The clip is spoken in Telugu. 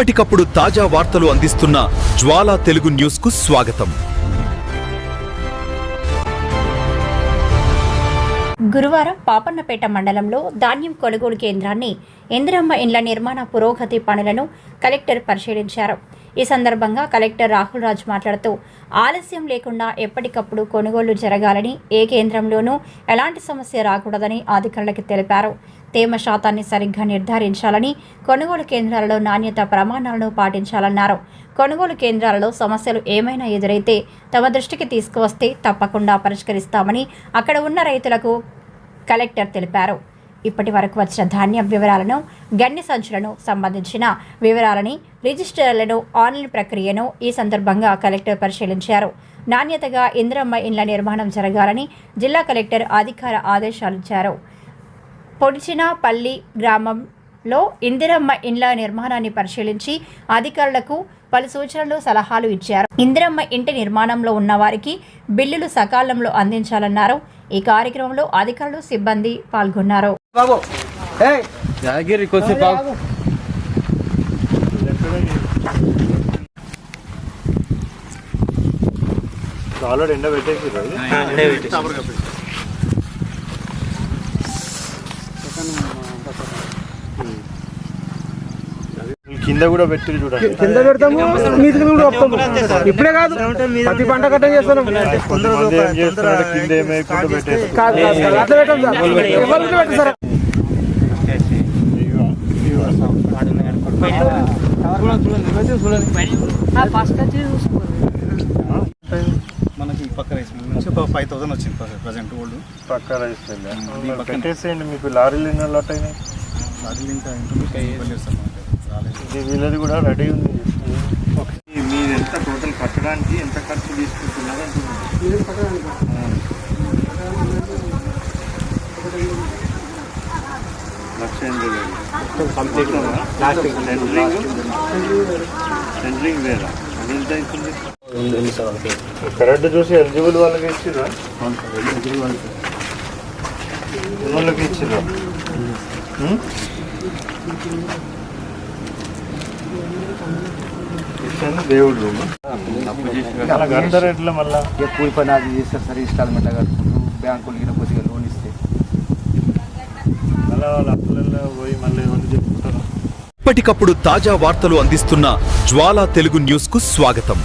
ఎప్పటికప్పుడు తాజా వార్తలు అందిస్తున్న జ్వాలా తెలుగు న్యూస్కు స్వాగతం. గురువారం పాపన్నపేట మండలంలో ధాన్యం కొనుగోలు కేంద్రాన్ని ఇందిరమ్మ ఇండ్ల నిర్మాణ పురోగతి పనులను కలెక్టర్ పరిశీలించారు. ఈ సందర్భంగా కలెక్టర్ రాహుల్ రాజ్ మాట్లాడుతూ ఆలస్యం లేకుండా ఎప్పటికప్పుడు కొనుగోలు జరగాలని ఏ కేంద్రంలోనూ ఎలాంటి సమస్య రాకూడదని అధికారులకు తెలిపారు. తేమ శాతాన్ని సరిగ్గా నిర్ధారించాలని కొనుగోలు కేంద్రాలలో నాణ్యత ప్రమాణాలను పాటించాలన్నారు. కొనుగోలు కేంద్రాలలో సమస్యలు ఏమైనా ఎదురైతే తమ దృష్టికి తీసుకువస్తే తప్పకుండా పరిష్కరిస్తామని అక్కడ ఉన్న రైతులకు కలెక్టర్ తెలిపారు. ఇప్పటి వరకు వచ్చిన ధాన్యం వివరాలను గన్ని సంచులను సంబంధించిన వివరాలని రిజిస్టర్లను ఆన్లైన్ ప్రక్రియను ఈ సందర్భంగా కలెక్టర్ పరిశీలించారు. నాణ్యతగా ఇంద్రమ్మ ఇండ్ల నిర్మాణం జరగాలని జిల్లా కలెక్టర్ అధికార ఆదేశాలిచ్చారు పొడిచినపల్లి గ్రామంలో ఇందిరమ్మ ఇండ్ల నిర్మాణాన్ని పరిశీలించి అధికారులకు పలు సూచనలు సలహాలు ఇచ్చారు. ఇందిరమ్మ ఇంటి నిర్మాణంలో ఉన్న వారికి బిల్లులు సకాలంలో అందించాలన్నారు. ఈ కార్యక్రమంలో అధికారులు సిబ్బంది పాల్గొన్నారు. బాబు. ఏయ్. యాదగిరి కొద్దిసేపు ఆగు. ఆల్రెడీ ఎండ పెట్టేసి ఎండే. కింద కూడా పెట్టి చూడండి. కింద పెడతాము మీదికి కూడా వస్తాము. ఇప్పుడే కాదు ప్రతి పంట కట్ట చేస్తున్నాం. కింద ఏమేయకుండా పెట్టేసి. కాదు కాదు, కాదు. అట్లా పెట్టాం సార్. ఎవరు పెట్టారు? సార్? మనకి పక్క రైస్ మిల్ నుంచి ఒక ఫైవ్ థౌసండ్ వచ్చింది ప్రజెంట్ ఓల్డ్ పక్క పెట్టేసేయండి మీకు లారీలు ఎన్ని లాట్ అయినాయి? అది ఇంకా ఇంటర్వ్యూకి ఇది వీళ్ళది కూడా రెడీ ఉంది. మీరు ఎంత టోటల్ కట్టడానికి ఎంత ఖర్చు తీసుకుంటున్నారు లక్ష సెంట్రింగ్ సెంట్రింగ్ వేరా? కరెంట్ చూసి ఎలిజిబుల్ వాళ్ళకి ఇచ్చిరా వాళ్ళకి. ఇచ్చిరా దేవుడు ఎట్లా మళ్ళా కూలి పని అది చేస్తారు సార్ ఇన్స్టాల్మెంట్ కట్టుకుంటూ బ్యాంకులు గిన కొద్దిగా లోన్ ఇస్తే. మళ్ళీ వాళ్ళ అప్పులలో పోయి మళ్ళీ ఎవరు చెప్పుకుంటారు. ఎప్పటికప్పుడు తాజా వార్తలు అందిస్తున్న జ్వాలా తెలుగు న్యూస్కు స్వాగతం.